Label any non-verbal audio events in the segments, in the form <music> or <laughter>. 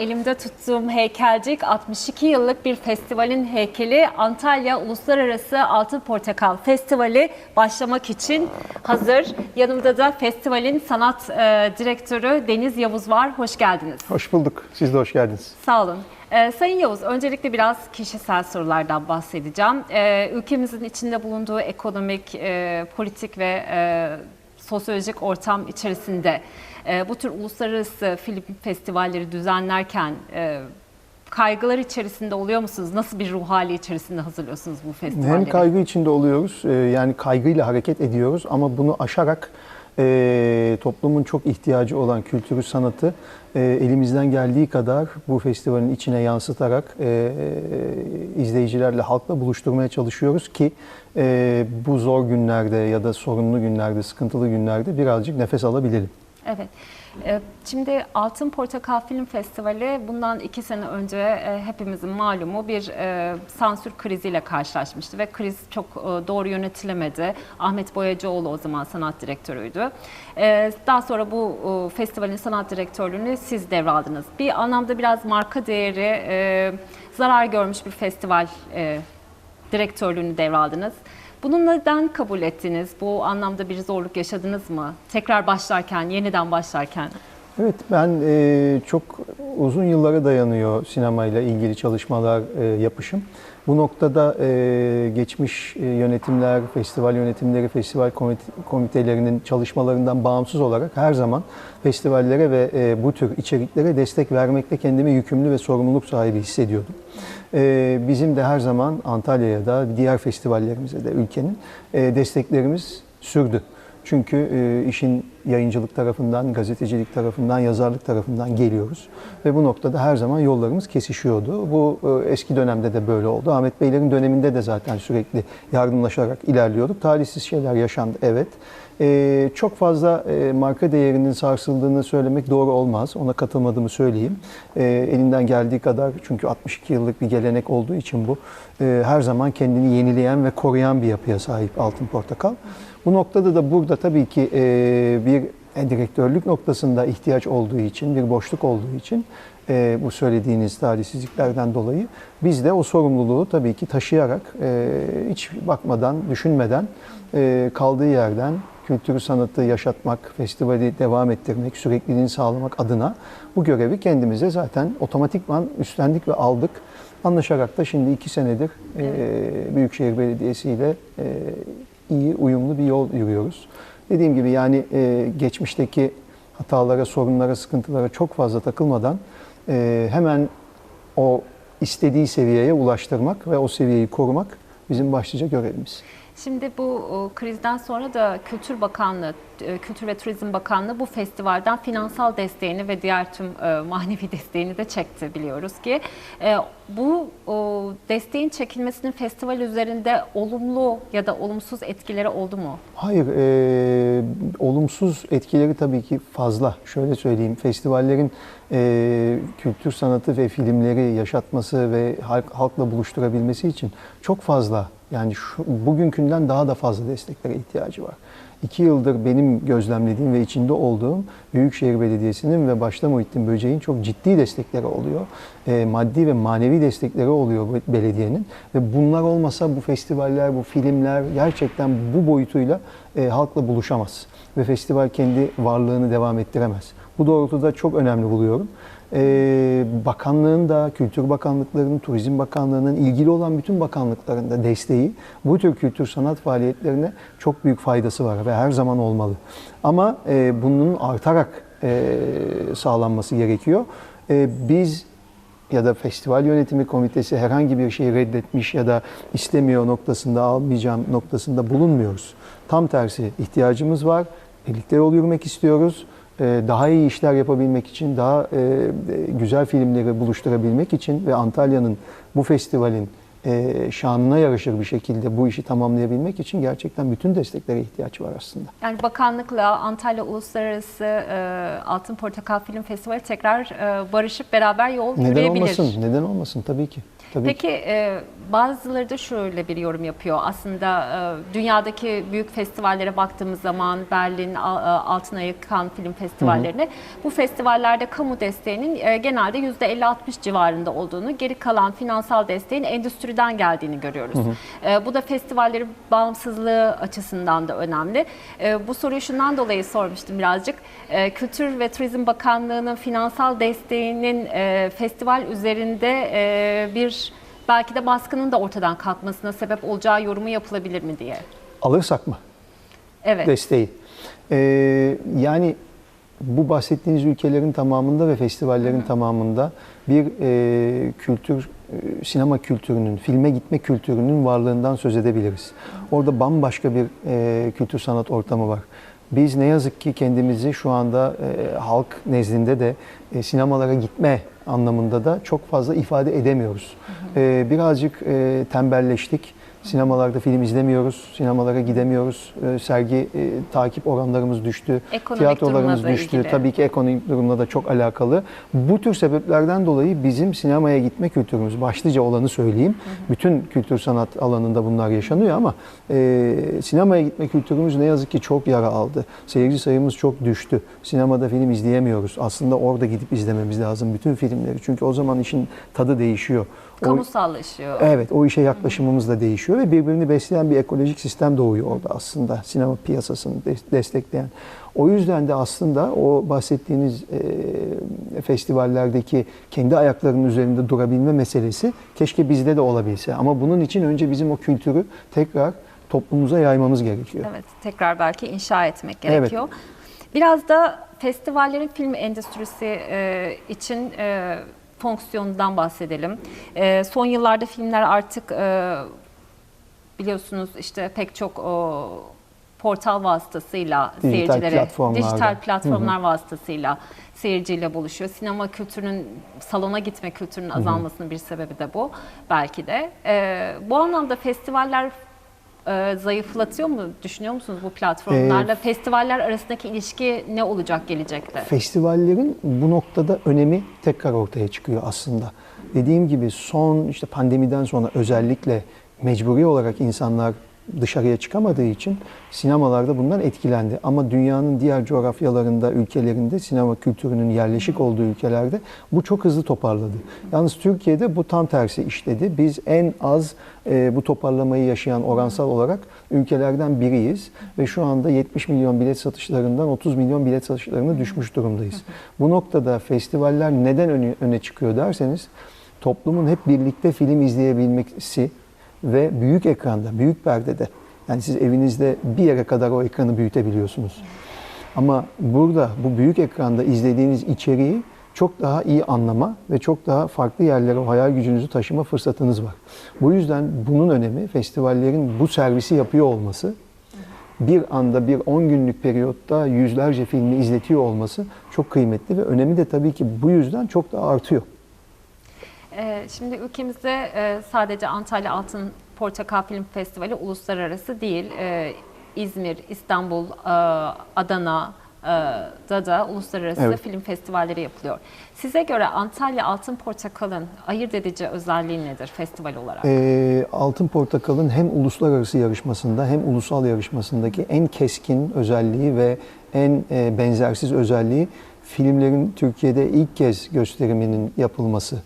elimde tuttuğum heykelcik 62 yıllık bir festivalin heykeli Antalya Uluslararası Altın Portakal Festivali başlamak için hazır. Yanımda da festivalin sanat e, direktörü Deniz Yavuz var. Hoş geldiniz. Hoş bulduk. Siz de hoş geldiniz. Sağ olun. Ee, Sayın Yavuz, öncelikle biraz kişisel sorulardan bahsedeceğim. Ee, ülkemizin içinde bulunduğu ekonomik, e, politik ve e, sosyolojik ortam içerisinde e, bu tür uluslararası film festivalleri düzenlerken e, kaygılar içerisinde oluyor musunuz? Nasıl bir ruh hali içerisinde hazırlıyorsunuz bu festivalleri? Hem kaygı içinde oluyoruz, e, yani kaygıyla hareket ediyoruz ama bunu aşarak e, toplumun çok ihtiyacı olan kültürü, sanatı e, elimizden geldiği kadar bu festivalin içine yansıtarak e, e, izleyicilerle, halkla buluşturmaya çalışıyoruz ki e, bu zor günlerde ya da sorunlu günlerde, sıkıntılı günlerde birazcık nefes alabilelim. Evet. Ee, Şimdi Altın Portakal Film Festivali bundan iki sene önce e, hepimizin malumu bir e, sansür kriziyle karşılaşmıştı ve kriz çok e, doğru yönetilemedi. Ahmet Boyacıoğlu o zaman sanat direktörüydü. Daha sonra bu festivalin sanat direktörlüğünü siz devraldınız. Bir anlamda biraz marka değeri zarar görmüş bir festival direktörlüğünü devraldınız. Bunu neden kabul ettiniz? Bu anlamda bir zorluk yaşadınız mı? Tekrar başlarken, yeniden başlarken. Evet ben e, çok uzun yıllara dayanıyor sinemayla ilgili çalışmalar e, yapışım. Bu noktada e, geçmiş e, yönetimler, festival yönetimleri, festival komite- komitelerinin çalışmalarından bağımsız olarak her zaman festivallere ve e, bu tür içeriklere destek vermekle kendimi yükümlü ve sorumluluk sahibi hissediyordum. E, bizim de her zaman Antalya'ya da diğer festivallerimize de ülkenin e, desteklerimiz sürdü. Çünkü e, işin yayıncılık tarafından, gazetecilik tarafından, yazarlık tarafından geliyoruz. Ve bu noktada her zaman yollarımız kesişiyordu. Bu e, eski dönemde de böyle oldu. Ahmet Beylerin döneminde de zaten sürekli yardımlaşarak ilerliyorduk. Talihsiz şeyler yaşandı, evet. E, çok fazla e, marka değerinin sarsıldığını söylemek doğru olmaz. Ona katılmadığımı söyleyeyim. E, elinden geldiği kadar çünkü 62 yıllık bir gelenek olduğu için bu e, her zaman kendini yenileyen ve koruyan bir yapıya sahip Altın Portakal. Bu noktada da burada tabii ki e, bir e, direktörlük noktasında ihtiyaç olduğu için, bir boşluk olduğu için e, bu söylediğiniz talihsizliklerden dolayı biz de o sorumluluğu tabii ki taşıyarak e, hiç bakmadan, düşünmeden e, kaldığı yerden kültürü sanatı yaşatmak, festivali devam ettirmek, sürekliliğini sağlamak adına bu görevi kendimize zaten otomatikman üstlendik ve aldık. Anlaşarak da şimdi iki senedir e, Büyükşehir Belediyesi ile e, iyi, uyumlu bir yol yürüyoruz. Dediğim gibi yani e, geçmişteki hatalara, sorunlara, sıkıntılara çok fazla takılmadan e, hemen o istediği seviyeye ulaştırmak ve o seviyeyi korumak bizim başlıca görevimiz. Şimdi bu o, krizden sonra da Kültür Bakanlığı, e, Kültür ve Turizm Bakanlığı bu festivalden finansal desteğini ve diğer tüm e, manevi <laughs> desteğini de çekti biliyoruz ki. E, bu desteğin çekilmesinin festival üzerinde olumlu ya da olumsuz etkileri oldu mu? Hayır, e, olumsuz etkileri tabii ki fazla. Şöyle söyleyeyim, festivallerin e, kültür sanatı ve filmleri yaşatması ve halk, halkla buluşturabilmesi için çok fazla, yani şu, bugünkünden daha da fazla desteklere ihtiyacı var. İki yıldır benim gözlemlediğim ve içinde olduğum Büyükşehir Belediyesi'nin ve başta Muhittin Böceğin çok ciddi destekleri oluyor. E, maddi ve manevi destekleri oluyor belediyenin. Ve bunlar olmasa bu festivaller, bu filmler gerçekten bu boyutuyla e, halkla buluşamaz. Ve festival kendi varlığını devam ettiremez. Bu doğrultuda çok önemli buluyorum. Ee, bakanlığın da, Kültür Bakanlıklarının, Turizm Bakanlığı'nın ilgili olan bütün bakanlıkların da desteği bu tür kültür sanat faaliyetlerine çok büyük faydası var ve her zaman olmalı. Ama e, bunun artarak e, sağlanması gerekiyor. E, biz ya da festival yönetimi komitesi herhangi bir şeyi reddetmiş ya da istemiyor noktasında almayacağım noktasında bulunmuyoruz. Tam tersi ihtiyacımız var. Birlikte yol yürümek istiyoruz. Ee, Daha iyi işler yapabilmek için, daha e, güzel filmleri buluşturabilmek için ve Antalya'nın bu festivalin e, şanına yaraşır bir şekilde bu işi tamamlayabilmek için gerçekten bütün desteklere ihtiyaç var aslında. Yani bakanlıkla Antalya Uluslararası e, Altın Portakal Film Festivali tekrar e, barışıp beraber yol Neden yürüyebilir. olmasın? Neden olmasın? Tabii ki. Tabii Peki e, bazıları da şöyle bir yorum yapıyor. Aslında e, dünyadaki büyük festivallere baktığımız zaman Berlin, e, Altınayık, Cannes Film Festivallerine bu festivallerde kamu desteğinin e, genelde %50-60 civarında olduğunu, geri kalan finansal desteğin endüstriden geldiğini görüyoruz. E, bu da festivallerin bağımsızlığı açısından da önemli. E, bu soruyu şundan dolayı sormuştum birazcık. E, Kültür ve Turizm Bakanlığı'nın finansal desteğinin e, festival üzerinde e, bir belki de baskının da ortadan kalkmasına sebep olacağı yorumu yapılabilir mi diye. Alırsak mı? Evet. desteği. Ee, yani bu bahsettiğiniz ülkelerin tamamında ve festivallerin tamamında bir e, kültür, e, sinema kültürünün, filme gitme kültürünün varlığından söz edebiliriz. Orada bambaşka bir e, kültür sanat ortamı var. Biz ne yazık ki kendimizi şu anda e, halk nezdinde de e, sinemalara gitme anlamında da çok fazla ifade edemiyoruz. E, birazcık e, tembelleştik. Sinemalarda film izlemiyoruz, sinemalara gidemiyoruz. E, sergi e, takip oranlarımız düştü, Ekonomik tiyatrolarımız düştü. ilgili. Tabii ki ekonomik durumla da çok alakalı. Bu tür sebeplerden dolayı bizim sinemaya gitme kültürümüz, başlıca olanı söyleyeyim. Bütün kültür sanat alanında bunlar yaşanıyor ama e, sinemaya gitme kültürümüz ne yazık ki çok yara aldı. Seyirci sayımız çok düştü. Sinemada film izleyemiyoruz. Aslında orada gidip izlememiz lazım bütün filmleri. Çünkü o zaman işin tadı değişiyor. O- Kamusallaşıyor. Evet, o işe yaklaşımımız da değişiyor ve birbirini besleyen bir ekolojik sistem doğuyor orada aslında sinema piyasasını de- destekleyen. O yüzden de aslında o bahsettiğiniz e, festivallerdeki kendi ayaklarının üzerinde durabilme meselesi keşke bizde de olabilse. Ama bunun için önce bizim o kültürü tekrar toplumumuza yaymamız gerekiyor. Evet, tekrar belki inşa etmek Evet. gerekiyor. Biraz da festivallerin film endüstrisi e, için e, fonksiyonundan bahsedelim. E, son yıllarda filmler artık e, biliyorsunuz işte pek çok o, portal vasıtasıyla Dijital seyircilere, platformlarda. dijital platformlar vasıtasıyla seyirciyle buluşuyor. Sinema kültürünün, salona gitme kültürünün azalmasının bir sebebi de bu belki de. E, bu anlamda festivaller e, zayıflatıyor mu düşünüyor musunuz bu platformlarla? Festivaller arasındaki ilişki ne olacak gelecekte? Festivallerin bu noktada önemi tekrar ortaya çıkıyor aslında. Dediğim gibi son işte pandemiden sonra özellikle mecburi olarak insanlar dışarıya çıkamadığı için sinemalarda bundan etkilendi. Ama dünyanın diğer coğrafyalarında, ülkelerinde sinema kültürünün yerleşik olduğu ülkelerde bu çok hızlı toparladı. Yalnız Türkiye'de bu tam tersi işledi. Biz en az e, bu toparlamayı yaşayan oransal olarak ülkelerden biriyiz ve şu anda 70 milyon bilet satışlarından 30 milyon bilet satışlarına düşmüş durumdayız. Bu noktada festivaller neden öne, çıkıyor derseniz toplumun hep birlikte film izleyebilmesi ve büyük ekranda, büyük perdede yani siz evinizde bir yere kadar o ekranı büyütebiliyorsunuz. Ama burada bu büyük ekranda izlediğiniz içeriği çok daha iyi anlama ve çok daha farklı yerlere o hayal gücünüzü taşıma fırsatınız var. Bu yüzden bunun önemi festivallerin bu servisi yapıyor olması, bir anda bir 10 günlük periyotta yüzlerce filmi izletiyor olması çok kıymetli ve önemi de tabii ki bu yüzden çok daha artıyor. Ee, Şimdi ülkemizde e, sadece Antalya Altın Portakal Film Festivali uluslararası değil. Ee, İzmir, İstanbul, e, Adana e, da da uluslararası Evet. film festivalleri yapılıyor. Size göre Antalya Altın Portakal'ın ayırt edici özelliği nedir festival olarak? Ee, Altın Portakal'ın hem uluslararası yarışmasında hem ulusal yarışmasındaki en keskin özelliği ve en e, benzersiz özelliği filmlerin Türkiye'de ilk kez gösteriminin yapılması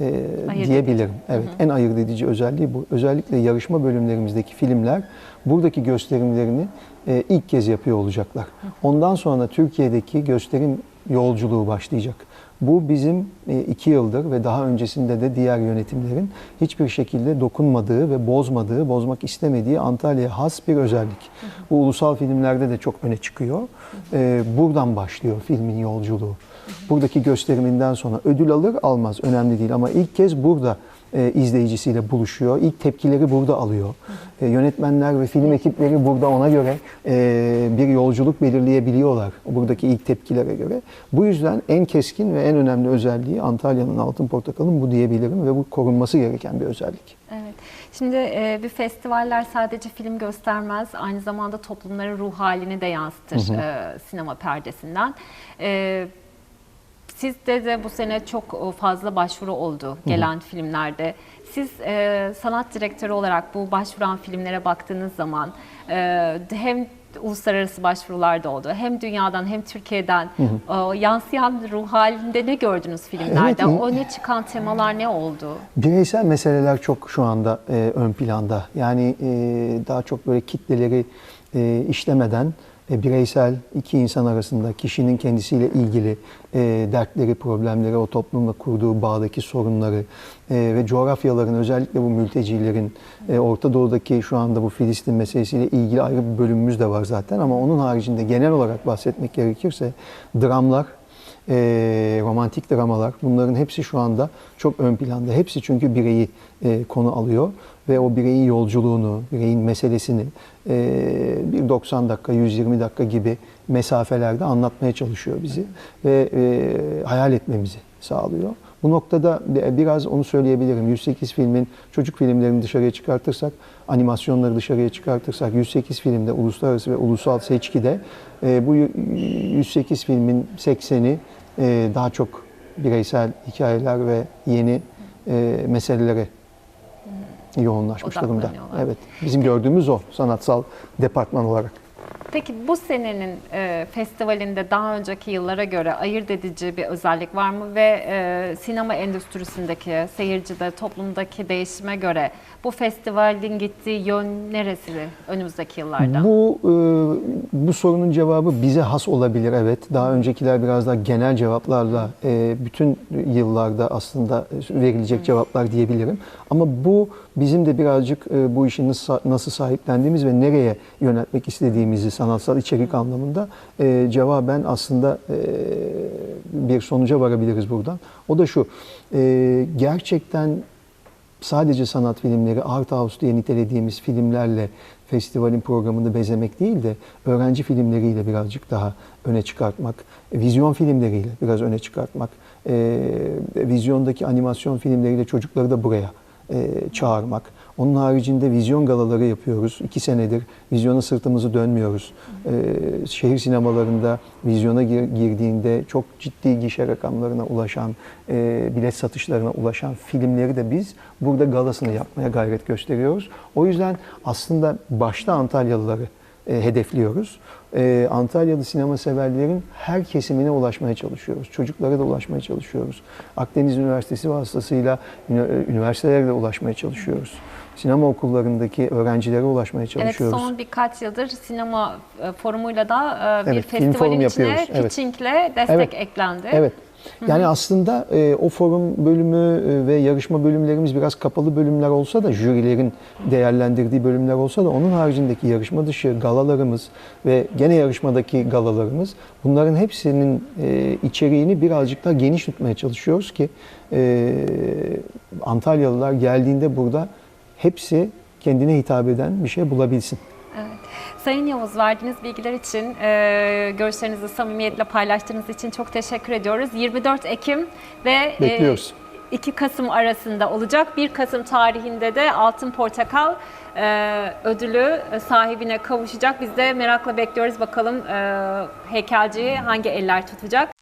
e, Ayırt diyebilirim. Evet, en ayırt edici özelliği bu. Özellikle yarışma bölümlerimizdeki filmler buradaki gösterimlerini e, ilk kez yapıyor olacaklar. Ondan sonra Türkiye'deki gösterim yolculuğu başlayacak. Bu bizim e, iki yıldır ve daha öncesinde de diğer yönetimlerin hiçbir şekilde dokunmadığı ve bozmadığı, bozmak istemediği Antalya'ya has bir özellik. Bu ulusal filmlerde de çok öne çıkıyor. E, buradan başlıyor filmin yolculuğu. Buradaki gösteriminden sonra ödül alır almaz önemli değil ama ilk kez burada e, izleyicisiyle buluşuyor. İlk tepkileri burada alıyor. E, yönetmenler ve film ekipleri burada ona göre e, bir yolculuk belirleyebiliyorlar. Buradaki ilk tepkilere göre. Bu yüzden en keskin ve en önemli özelliği Antalya'nın Altın Portakal'ın bu diyebilirim ve bu korunması gereken bir özellik. Evet. Şimdi e, bir festivaller sadece film göstermez, aynı zamanda toplumların ruh halini de yansıtır e, sinema perdesinden. E, Sizde de bu sene çok e, fazla başvuru oldu gelen filmlerde. Siz e, sanat direktörü olarak bu başvuran filmlere baktığınız zaman e, hem uluslararası başvurular da oldu. Hem dünyadan hem Türkiye'den e, yansıyan ruh halinde ne gördünüz filmlerde? Evet, o ne çıkan temalar ne oldu? Bireysel meseleler çok şu anda e, ön planda. Yani e, daha çok böyle kitleleri e, işlemeden e, bireysel iki insan arasında kişinin kendisiyle ilgili e, dertleri, problemleri, o toplumla kurduğu bağdaki sorunları e, ve coğrafyaların özellikle bu mültecilerin e, Orta Doğu'daki şu anda bu Filistin meselesiyle ilgili ayrı bir bölümümüz de var zaten ama onun haricinde genel olarak bahsetmek gerekirse dramlar, e, romantik dramalar bunların hepsi şu anda çok ön planda. Hepsi çünkü bireyi e, konu alıyor ve o bireyin yolculuğunu, bireyin meselesini e, bir 90 dakika, 120 dakika gibi mesafelerde anlatmaya çalışıyor bizi ve e, hayal etmemizi sağlıyor. Bu noktada bi- biraz onu söyleyebilirim. 108 filmin çocuk filmlerini dışarıya çıkartırsak, animasyonları dışarıya çıkartırsak 108 filmde uluslararası ve ulusal seçkide e, bu y- 108 filmin 80'i e, daha çok bireysel hikayeler ve yeni meselelere yoğunlaşmış durumda. Evet. Bizim gördüğümüz o sanatsal departman olarak. Peki bu senenin e, festivalinde daha önceki yıllara göre ayırt edici bir özellik var mı ve e, sinema endüstrisindeki, seyircide, toplumdaki değişime göre bu festivalin gittiği yön neresi önümüzdeki yıllarda? Bu e, bu sorunun cevabı bize has olabilir evet. Daha öncekiler biraz daha genel cevaplarla e, bütün yıllarda aslında verilecek cevaplar diyebilirim. Ama bu bizim de birazcık e, bu işi nasıl, nasıl sahiplendiğimiz ve nereye yöneltmek istediğimizi sanatsal içerik anlamında e, cevaben aslında e, bir sonuca varabiliriz buradan. O da şu, e, gerçekten sadece sanat filmleri, art house diye nitelediğimiz filmlerle festivalin programını bezemek değil de öğrenci filmleriyle birazcık daha öne çıkartmak, vizyon filmleriyle biraz öne çıkartmak, e, vizyondaki animasyon filmleriyle çocukları da buraya e, çağırmak. Onun haricinde vizyon galaları yapıyoruz. İki senedir vizyona sırtımızı dönmüyoruz. E, şehir sinemalarında vizyona gir- girdiğinde çok ciddi gişe rakamlarına ulaşan, e, bilet satışlarına ulaşan filmleri de biz burada galasını yapmaya gayret gösteriyoruz. O yüzden aslında başta Antalyalıları e, hedefliyoruz. E, Antalyalı sinema severlerin her kesimine ulaşmaya çalışıyoruz. Çocuklara da ulaşmaya çalışıyoruz. Akdeniz Üniversitesi vasıtasıyla de ulaşmaya çalışıyoruz. Sinema okullarındaki öğrencilere ulaşmaya Evet çalışıyoruz. son birkaç yıldır sinema e, forumuyla da e, bir Evet, festivalin içine yapıyoruz, evet. pitchingle destek Evet. eklendi. Evet. Yani aslında e, o forum bölümü e, ve yarışma bölümlerimiz biraz kapalı bölümler olsa da jürilerin değerlendirdiği bölümler olsa da onun haricindeki yarışma dışı galalarımız ve gene yarışmadaki galalarımız bunların hepsinin e, içeriğini birazcık daha geniş tutmaya çalışıyoruz ki e, Antalyalılar geldiğinde burada hepsi kendine hitap eden bir şey bulabilsin. Evet. Sayın Yavuz verdiğiniz bilgiler için, e, görüşlerinizi samimiyetle paylaştığınız için çok teşekkür ediyoruz. 24 Ekim ve e, Bekliyoruz. 2 Kasım arasında olacak. 1 Kasım tarihinde de Altın Portakal e, ödülü sahibine kavuşacak. Biz de merakla bekliyoruz bakalım e, heykelciyi hangi eller tutacak.